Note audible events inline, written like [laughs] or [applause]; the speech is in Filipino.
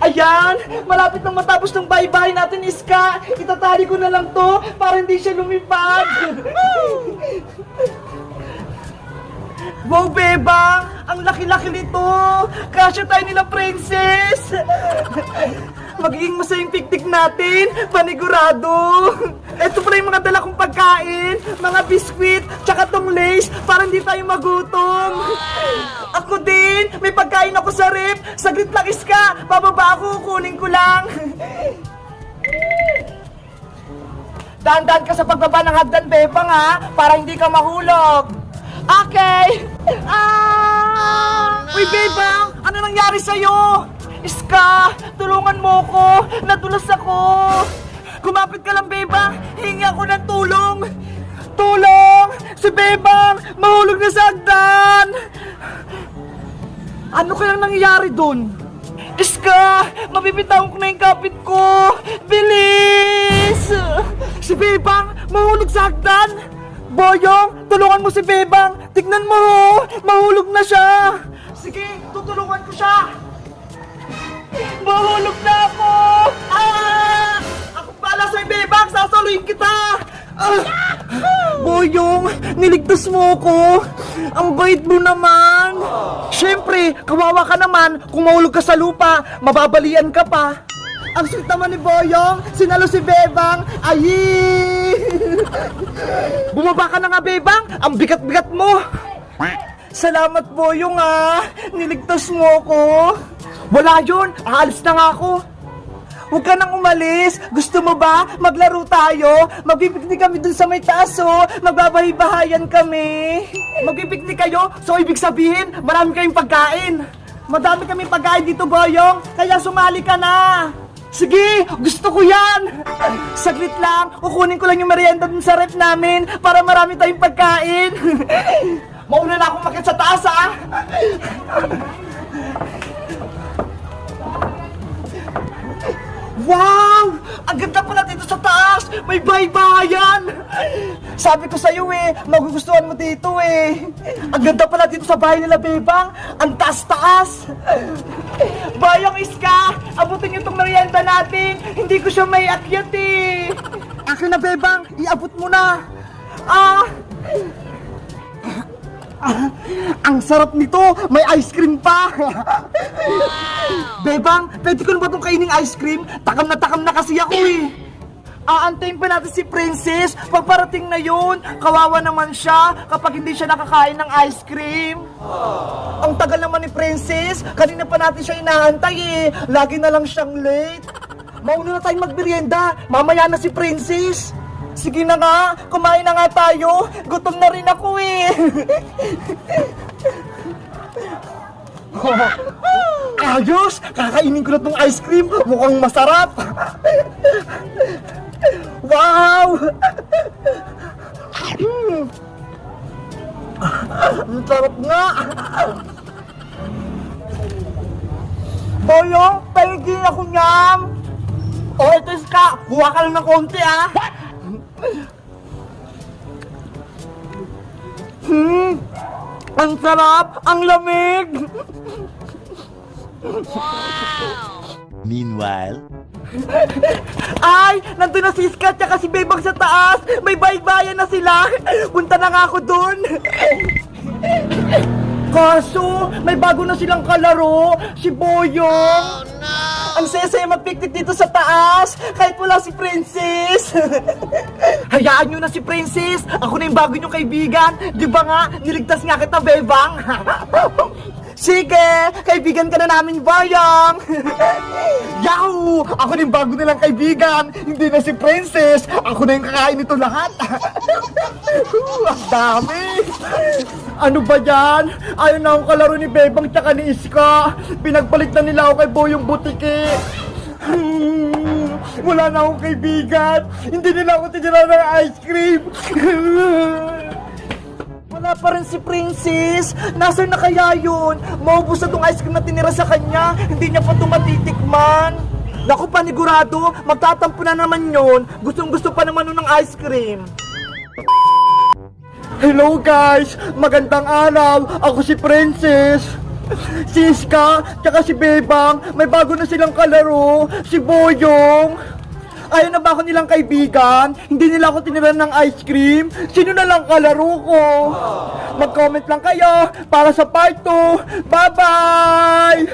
Ayan! Malapit nang matapos ng bahay-bahay natin, Iska! Itatali ko na lang to para hindi siya lumipad! wow, Bebang! Ang laki-laki nito! Kasya tayo nila, Princess! Magiging masayang piknik natin! Panigurado! Ito pala yung mga dala kong pagkain, mga biskwit, tsaka tong lace para hindi tayo magutom. Ako din, may pagkain ako sa rep. Saglit lang iska, bababa ako, kunin ko lang. [laughs] Dahan-dahan ka sa pagbaba ng hagdan, Bebang ha, para hindi ka mahulog. Okay! Ah! Uy, Bebang! Ano nangyari sa'yo? Iska, tulungan mo ko! Nadulas ako! Kumapit ka lang, Bebang! Hingi ako ng tulong! Tulong! Si Bebang! Mahulog na sa hagdan! Ano kayang nangyayari dun? Iska! Mabibitaw ko na yung kapit ko! Bilis! Si Bebang! Mahulog sa hagdan! Boyong! Tulungan mo si Bebang! Tignan mo! oh! Mahulog na siya! Sige! Tutulungan ko siya! Mahulog na ako! Boyong, niligtas mo ko. Ang bait mo naman. Siyempre, kawawa ka naman kung mahulog ka sa lupa, mababalian ka pa. Ang sweet naman ni Boyong, sinalo si Bebang, ayi! [laughs] Bumaba ka na nga, Bebang, ang bigat-bigat mo. Salamat, Boyong ah, niligtas mo ko. Wala yun, aalis na nga ako. Huwag ka nang umalis. Gusto mo ba? Maglaro tayo. Magbibignik kami dun sa may taas, oh. Magbabahay-bahayan kami. Magbibignik kayo? So, ibig sabihin, marami kayong pagkain. Madami kaming pagkain dito, Boyong. Kaya sumali ka na. Sige, gusto ko yan. Saglit lang, kukunin ko lang yung merienda dun sa rep namin para marami tayong pagkain. [laughs] Mauna na akong makit sa taas, ah. Wow! Ang ganda pala dito sa taas! May baybayan! Sabi ko sa'yo eh, magugustuhan mo dito eh. Ang ganda pala dito sa bahay nila, Bebang. Ang taas-taas! Bayang Iska, abutin niyo itong merienda natin. Hindi ko siya may akyat eh. Akin na, Bebang. Iabot mo na. Ah! Ah, [laughs] ang sarap nito! May ice cream pa! Bebang, pwede ko na ba itong kainin ice cream? Takam na takam na kasi ako eh! Aantayin pa natin si Princess pagparating na yun. Kawawa naman siya kapag hindi siya nakakain ng ice cream. Ang tagal naman ni Princess. Kanina pa natin siya inaantay eh. Lagi na lang siyang late. [laughs] Mauna na tayong magmerienda. Mamaya na si Princess. Sige na nga, kumain na nga tayo. Gutom na rin ako eh. [laughs] Ayos! Kakainin ko na tong ice cream. Mukhang masarap. wow! Hmm. Ang sarap nga! Boyong, paligin ako niyam! O, oh, ito ka! Kuha ka lang ng konti ah! Hmm! Ang sarap! Ang lamig! Meanwhile, Ay! Nandun na si Iska at si Bebang sa taas! May baybayan na sila! Punta na nga ako dun! Kaso, may bago na silang kalaro! Si Boyong! Ang saya-saya mag-picnic dito sa taas! Kahit wala si Princess! [laughs] Hayaan nyo na si Princess! Ako na yung bago nyong kaibigan! Di ba nga, niligtas nga kita, Bebang! [laughs] Sige! Kaibigan ka na namin, Boyong! [laughs] Yahoo! Ako na yung bago nilang kaibigan! Hindi na si Princess! Ako na yung kakain nito lahat! [laughs] Ang dami! Ano ba yan? Ayaw na akong kalaro ni Bebang tsaka ni Iska! Pinagpalit na nila ako kay Boyong Butiki! Hmm, wala na akong kaibigan! Hindi nila ako tinira ng ice cream! [laughs] Pa rin si Princess. Nasaan na kaya yun? Maubos na tong ice cream na tinira sa kanya. Hindi niya pa tumatitikman. Naku, panigurado. Magtatampo na naman yun. Gustong gusto pa naman nun ng ice cream. Hello guys! Magandang araw! Ako si Princess! Si Iska, tsaka si Bebang, may bago na silang kalaro. Si Boyong. Ayaw na ba ako nilang kaibigan? Hindi nila ako tiniran ng ice cream? Sino na lang kalaro ko? Mag-comment lang kayo para sa part 2. Bye-bye!